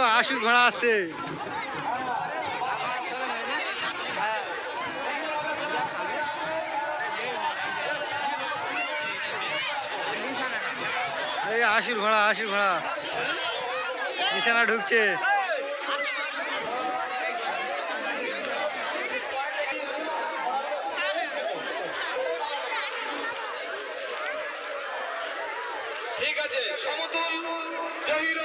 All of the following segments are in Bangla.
তো আশু ঘোড়া আছে। আশুর ঘোড়া আশুর ঘোড়া। বিছানা ঢুকছে। ঠিক আছে সমতুল জহির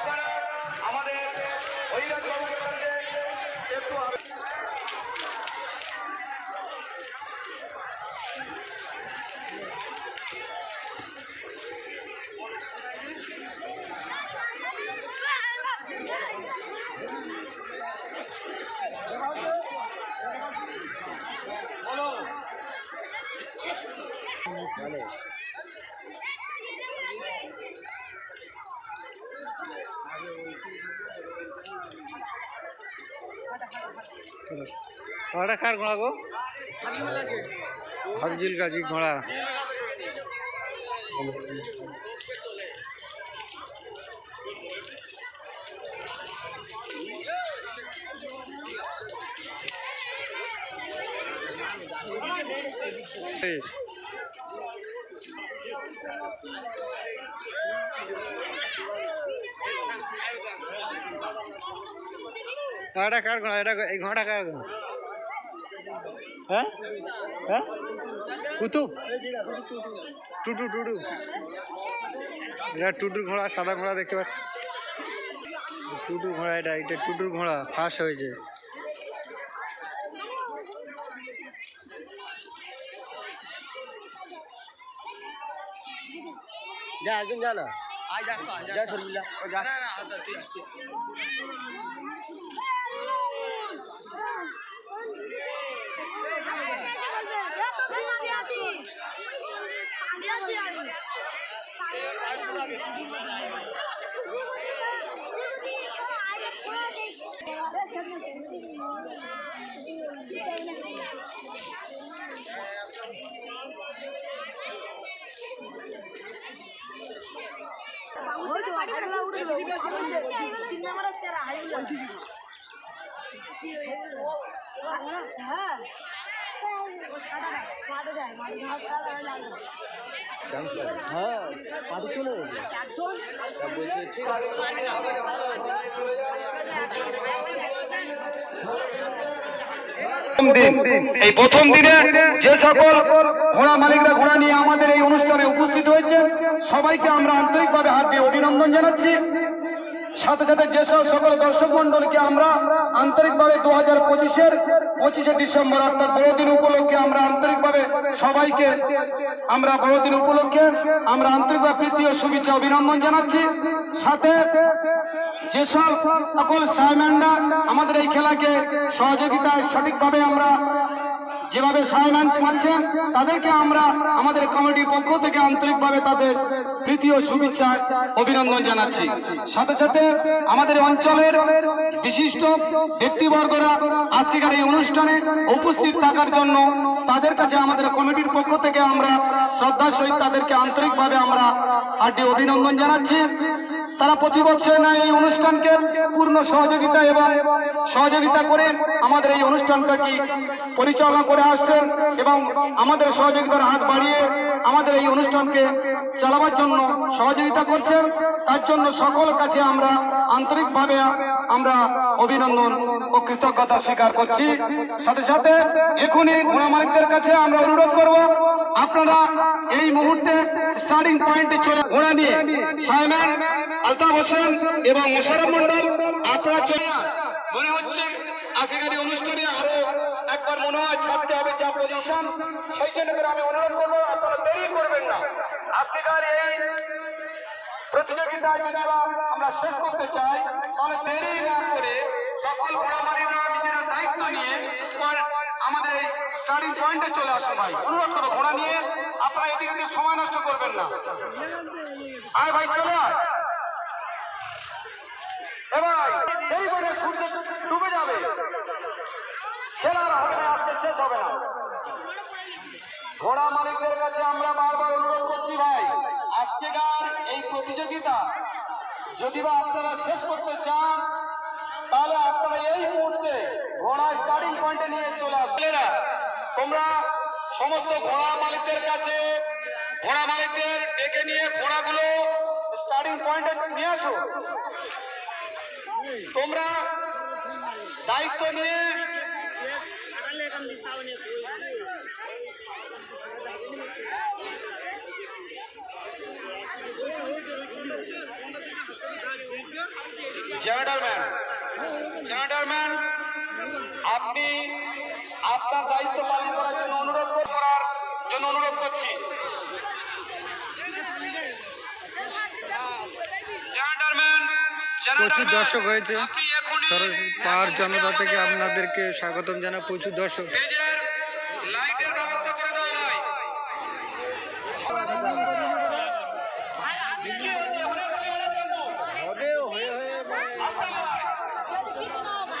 আপনারা আমাদের ওই বাবুকে ঘোড়াটা কার ঘোড়া গো? হাফিজুল গাজি ঘোড়া। এই, এটা কার ঘোড়া? এটা এই ঘোড়াটা কার ঘোড়া? হ্যাঁ? হ্যাঁ? কুতুব? টুটু টুটু। এটা টুটুর ঘোড়া সাদা ঘোড়া দেখতে পাচ্ছি? টুটুর ঘোড়া এটা এটা টুটুর ঘোড়া ফাঁস হয়েছে। যা একজন যা না। যা শর্মিলা। যা। না হ্যাঁ পাঠক চলে প্রথম এই প্রথম দিনে যে সকল ঘোড়া মালিকরা ঘোড়া নিয়ে আমাদের এই অনুষ্ঠানে উপস্থিত হয়েছে, সবাইকে আমরা আন্তরিকভাবে হাত দিয়ে অভিনন্দন জানাচ্ছি। সাথে সাথে যেসব সকল দর্শক মন্ডলকে আমরা আন্তরিকভাবে দু হাজার পঁচিশের পঁচিশে ডিসেম্বর অর্থাৎ বড়দিন উপলক্ষে আমরা আন্তরিকভাবে সবাইকে আমরা বড়দিন উপলক্ষে আমরা আন্তরিকভাবে প্রীতি ও শুভেচ্ছা অভিনন্দন জানাচ্ছি। সাথে যেসব সকল সাইম্যানরা আমাদের এই খেলাকে সহযোগিতায় সঠিকভাবে আমরা যেভাবে সাইম্যান পাচ্ছেন তাদেরকে আমরা আমাদের কমিটির পক্ষ থেকে আন্তরিকভাবে তাদের ও শুভেচ্ছা, অভিনন্দন জানাচ্ছি। সাথে সাথে আমাদের অঞ্চলের বিশিষ্ট ব্যক্তিবর্গরা আজকের এই অনুষ্ঠানে উপস্থিত থাকার জন্য তাদের কাছে আমাদের কমিটির পক্ষ থেকে আমরা শ্রদ্ধার সহিত তাদেরকে আন্তরিকভাবে আমরা আরটি অভিনন্দন জানাচ্ছি। তারা প্রতি বছর না এই অনুষ্ঠানকে পূর্ণ সহযোগিতা এবং সহযোগিতা করে আমাদের এই অনুষ্ঠানটাকে পরিচালনা করে আসছেন এবং আমাদের সহযোগিতার হাত বাড়িয়ে আমাদের এই অনুষ্ঠানকে চালাবার জন্য সহযোগিতা করছেন তার জন্য সকল কাছে আমরা আন্তরিকভাবে আমরা অভিনন্দন ও কৃতজ্ঞতা স্বীকার করছি। সাথে সাথে এখনই ঘোড়া মালিকদের কাছে আমরা অনুরোধ করব, আপনারা এই মুহূর্তে স্টার্টিং পয়েন্টে চলে ঘোড়া নিয়ে সাইম্যান আলতাফ হোসেন এবং মোশারফ মন্ডল আপনারা মনে হচ্ছে আজকের অনুষ্ঠানে আরও পজিশন সেই জন্য করে আমি অনুরোধ করব দেরি করবেন না। আজকের এই আমরা শেষ করতে চাই। তাহলে দেরি না করে সকল ঘোড়ামারিরা নিজেরা দায়িত্ব নিয়ে আমাদের স্টার্টিং পয়েন্টে চলে আসুন অনুরোধ করব ঘোড়া নিয়ে, আপনারা এদিকে দিয়ে সময় নষ্ট করবেন না। আয় ভাই, চলে আয়। এ ভাই এই করে খেলার হবে না। শেষ হবে না। ঘোড়া মালিকদের কাছে আমরা বারবার অনুরোধ করছি ভাই, আজকেকার এই প্রতিযোগিতা যদি বা আপনারা শেষ করতে চান, তাহলে আপনারা এই মুহূর্তে ঘোড়া স্টার্টিং পয়েন্টে নিয়ে চলে আসবে না তোমরা সমস্ত ঘোড়া মালিকদের কাছে, ঘোড়া মালিকদের ডেকে নিয়ে ঘোড়াগুলো স্টার্টিং পয়েন্টে নিয়ে আসো। তোমরা দায়িত্ব নিয়ে জেনারেটরম্যান জেনারেটরম্যান আপনি আপনার দায়িত্ব পালন করার জন্য অনুরোধ করার জন্য অনুরোধ করছি। প্রচুর দর্শক হয়েছে। সরস্বতী পাহাড় জনতা থেকে আপনাদেরকে স্বাগতম জানা প্রচুর দর্শক স্টেজের লাইটের ব্যবস্থা করে দেওয়া হয় যদি কিছু না হয়, ভালো লাগে, কিছু না হয়।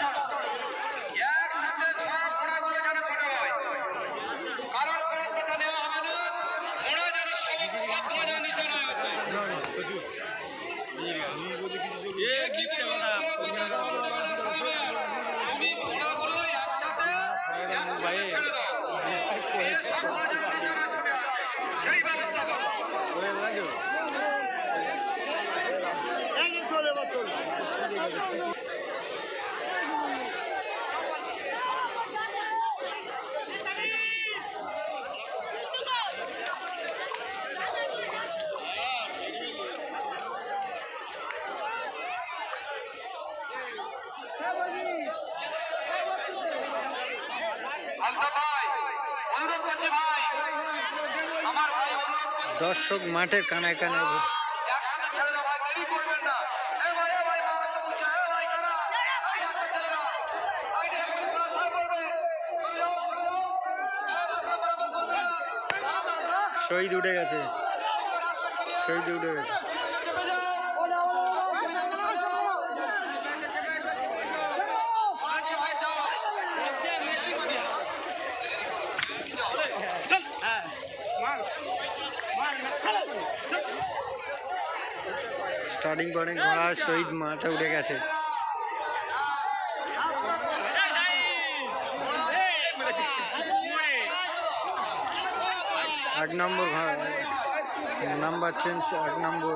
কারণ কোনো কথা নেওয়া হবে না ঘোড়া যেন সমস্ত ঘোড়া নিশানা আছে তুমি ঘোড়াগুলো একসাথে একসাথে ছেড়ে দাও এরপর ঘোড়া যারা ছুটে আসে, সেই ব্যবস্থা করো আলতাফ ভাই অনুরোধ করছি ভাই আমার ভাই অনুরোধ করছি দর্শক মাঠের কানায় কানায় ভর্তি। একসাথে ছেড়ে দাও ভাই দেরি করবেন না এ ভাই এ ভাই বাবা তো বুঝছে এ ভাই কারা এই বাচ্চা ছেলেরা আইডি এখন পুরো ছাড় করবে চলে যাও চলে যাও এ রাস্তা বরাবর কানায় না শহীদ উঠে গেছে। শহীদ উঠে গেছে। স্টার্টিং পয়েন্টে ঘোড়া শহীদ মাঠে উঠে গেছে। এক নম্বর ঘোড়া নাম্বার চেঞ্জ এক নম্বর।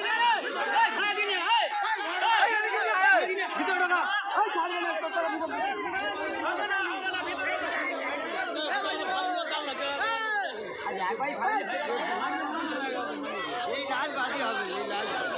একটু আজকে খেলা যদি বা শেষ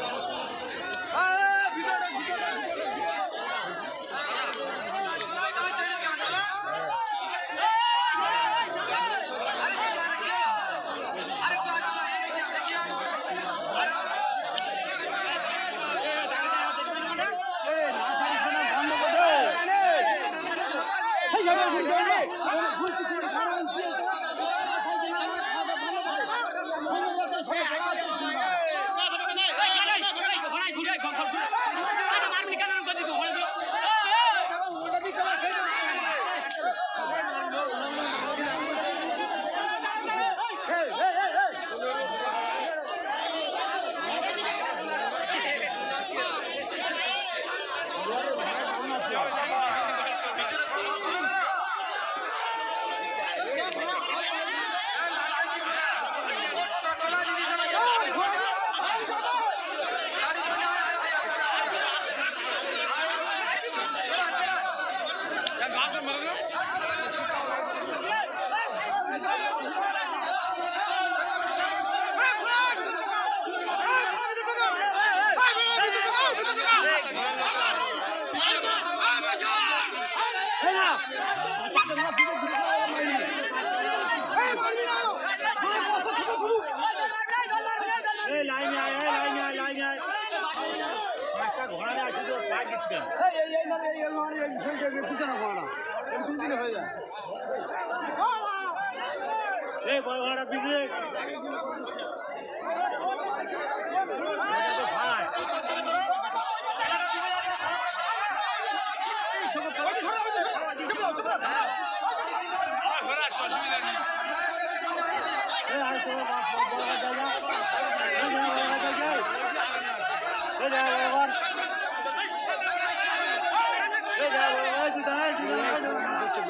সব লাইনে দাঁড়িয়ে একসঙ্গে ছোট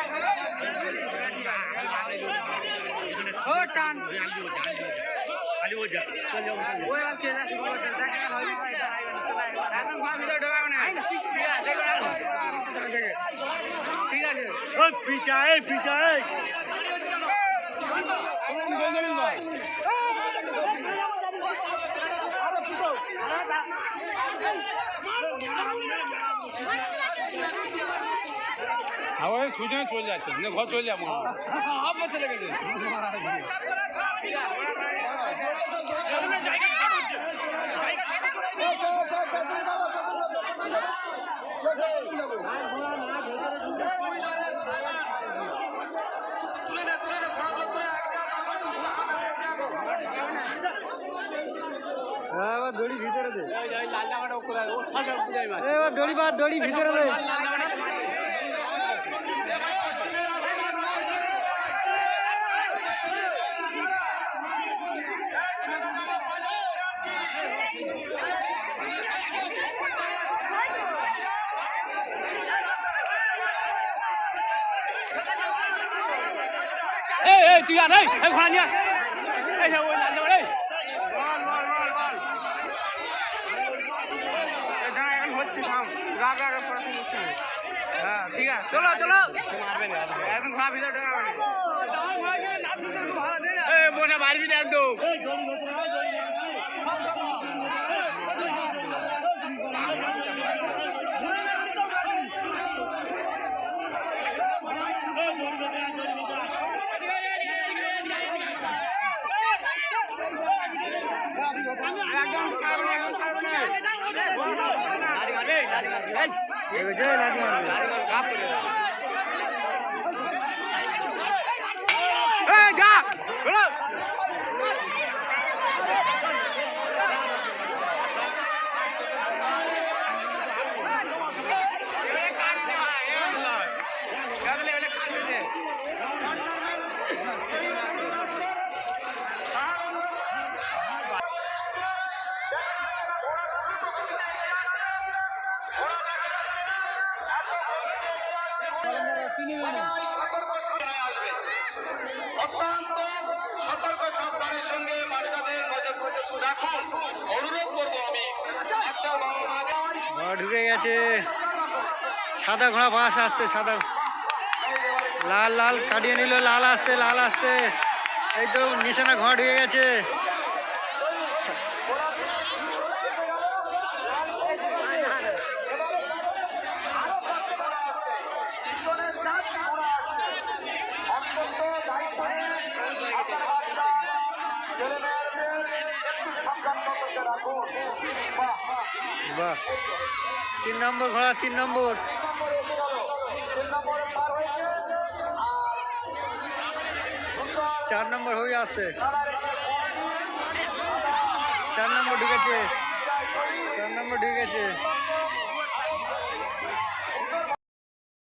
আন্ডা বসে টার্নিং পয়েন্টে ঘোড়া দাঁড়িয়ে আছে এবার ঘোড়া ছায় দেবেন দর্শক কান- আবার সুজনে চলে যাচ্ছে। না ঘর চলে যাব। আবার চলে গেছে। হ্যাঁ, এবার দড়ি ভিতরে দে। এবার দড়ি বাদ দড়ি ভিতরে দে। এই এই তুই আর এই এই ঘোড়া নিয়ে আয়। এই যে ওই লাল জামা, এই চলো চলো এখন ঘোড়া ভিতরে ঢোকাবে এই মারবি না একদম ঠিক Doc! লাঠি মারবে এই যা বলো অত্যন্ত সতর্ক সাবধানের সঙ্গে ঘোড়া ঢুকে গেছে। সাদা ঘোড়া বাস আসছে, সাদা। লাল লাল, কাটিয়ে নিল, লাল আসছে লাল আসছে। এই তো, নিশানা ঘোড়া ঢুকে গেছে। বাহ। তিন নম্বর ঘোড়া, তিন নম্বর। চার নম্বর হয়ে আছে। চার নম্বর ঢুকেছে। চার নম্বর ঢুকেছে।